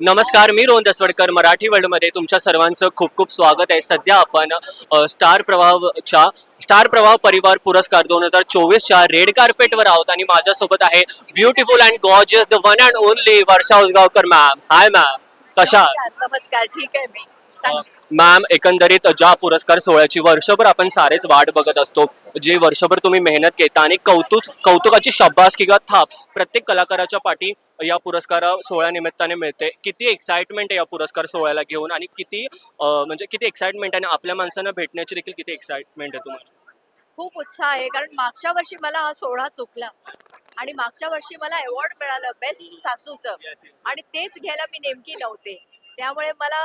नमस्कार मी रोहन दसवडकर मराठी वर्ल्डमध्ये तुमच्या सर्वांचं खूप खूप स्वागत आहे. सध्या आपण स्टार प्रवाहच्या स्टार प्रभाव परिवार पुरस्कार दोन हजार चोवीसच्या रेड कार्पेटवर आहोत आणि माझ्यासोबत आहे beautiful and gorgeous the one and only Varsha Usgaonkar ma'am hi ma'am कशा नमस्कार. ठीक आहे मी. मॅम एकंदरीत ज्या पुरस्कार सोहळ्याची वर्षभर आपण सारेच वाट बघत असतो जे वर्षभर तुम्ही मेहनत घेता आणि कौतुक कौतुकाची शब्बास किंवा थाप प्रत्येक कलाकाराच्या पाठी या पुरस्कार सोहळ्यानिमित्ताने मिळते. किती एक्साइटमेंट आहे या पुरस्कार सोहळ्याला घेऊन आणि किती म्हणजे किती एक्साइटमेंट आणि आपल्या माणसांना भेटण्याची देखील किती एक्साइटमेंट आहे तुम्हाला? खूप उत्साह आहे कारण मागच्या वर्षी मला हा सोहळा चुकला आणि मागच्या वर्षी मला अवॉर्ड मिळालं बेस्ट सासूचं. आणि तेच घ्यायला मी नेमकी नव्हते. त्यामुळे मला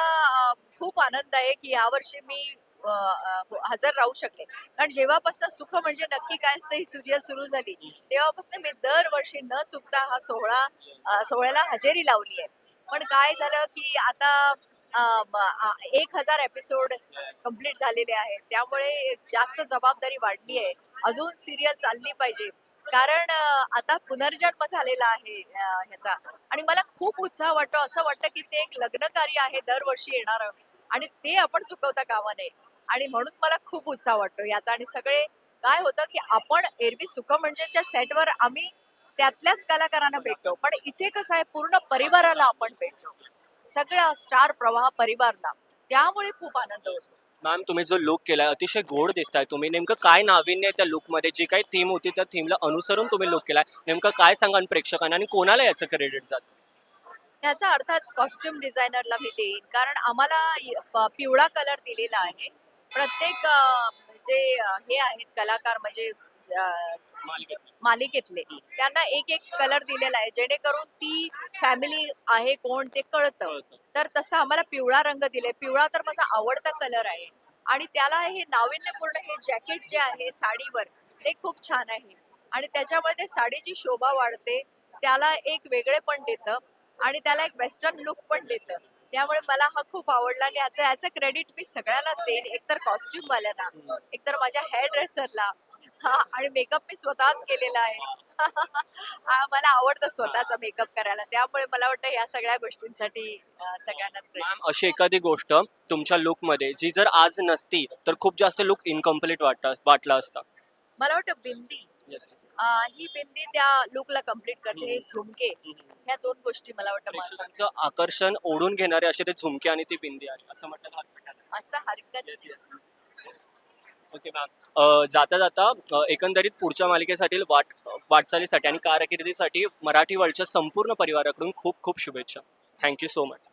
खूप आनंद आहे की यावर्षी मी हो, हजर राहू शकले. कारण जेव्हापासून सुख म्हणजे नक्की काय असतं ही सिरियल सुरू झाली तेव्हापासून मी दरवर्षी न चुकता हा सोहळा सोहळ्याला हजेरी लावली आहे. पण काय झालं की आता एक हजार एपिसोड कंप्लीट झालेले आहे त्यामुळे जास्त जबाबदारी वाढली आहे. अजून सिरियल चालली पाहिजे. कारण आता पुनर्जन्म झालेला आहे ह्याचा. आणि मला खूप उत्साह वाटतो. असं वाटतं की ते एक लग्नकार्य आहे दरवर्षी येणार आणि ते आपण चुकवता कामा नये. आणि म्हणून मला खूप उत्साह वाटतो याचा. आणि सगळे काय होतं की आपण एरवी सुख म्हणजेच्या सेटवर आम्ही त्यातल्याच कलाकारांना भेटतो. पण इथे कसं आहे पूर्ण परिवाराला आपण भेटतो. सगळा स्टार प्रवाह परिवारला. त्यामुळे खूप आनंद होतो. मॅम तुम्ही जो लुक केला अतिशय गोड दिसताय तुम्ही. नेमकं काय नाविन्य आहे त्या लुकमध्ये जी काही थीम होती त्या थीमला अनुसरून तुम्ही लुक केलाय. नेमकं काय सांगाल प्रेक्षकांना आणि कोणाला याचं क्रेडिट जातं? याचा अर्थात कॉस्ट्युम डिझायनरला मी देईन. कारण आम्हाला पिवळा कलर दिलेला आहे. प्रत्येक जे हे आहेत कलाकार म्हणजे मालिकेतले. त्यांना एक एक कलर दिलेला आहे. जेणेकरून ती फॅमिली आहे कोण ते कळतं. तर तसं आम्हाला पिवळा रंग दिले पिवळा तर माझा आवडता कलर आहे. आणि त्याला हे नाविन्यपूर्ण हे जॅकेट जे आहे साडीवर ते खूप छान आहे. आणि त्याच्यामुळे ते साडीची शोभा वाढते. त्याला एक वेगळे पण देतं. आणि त्याला एक वेस्टर्न लुक पण देतं. त्यामुळे मला हा खूप आवडला आणि याचं याचं क्रेडिट मी सगळ्यांनाच देईन. एकतर कॉस्ट्युम वाल्यांना एकतर माझ्या हेअर ड्रेसरला हा आणि मेकअप मी स्वतःच केलेला आहे. मला आवडतं स्वतःचा मेकअप करायला. त्यामुळे मला वाटतं या सगळ्या गोष्टींसाठी सगळ्यांनाच. मॅम अशी एखादी गोष्ट तुमच्या लुकमध्ये जी जर आज नसती तर खूप जास्त लुक इनकम्प्लीट वाटता वाटला असता. मला वाटतं बिंदी. ही बिंदी त्या लुकला कंप्लीट करते हे झुमके. ह्या दोन गोष्टी मला वाटतं आकर्षण ओढून घेणारे असे ते झुमके आणि ती बिंदी आहे. असं म्हटलं असं हरकत. ओके मॅम जाता जाता एकंदरीत पुढच्या मालिकेसाठी वाट वाटचालीसाठी आणि कारकिर्दीसाठी मराठी वर्ल्डच्या संपूर्ण परिवाराकडून खूप खूप शुभेच्छा. Thank you so much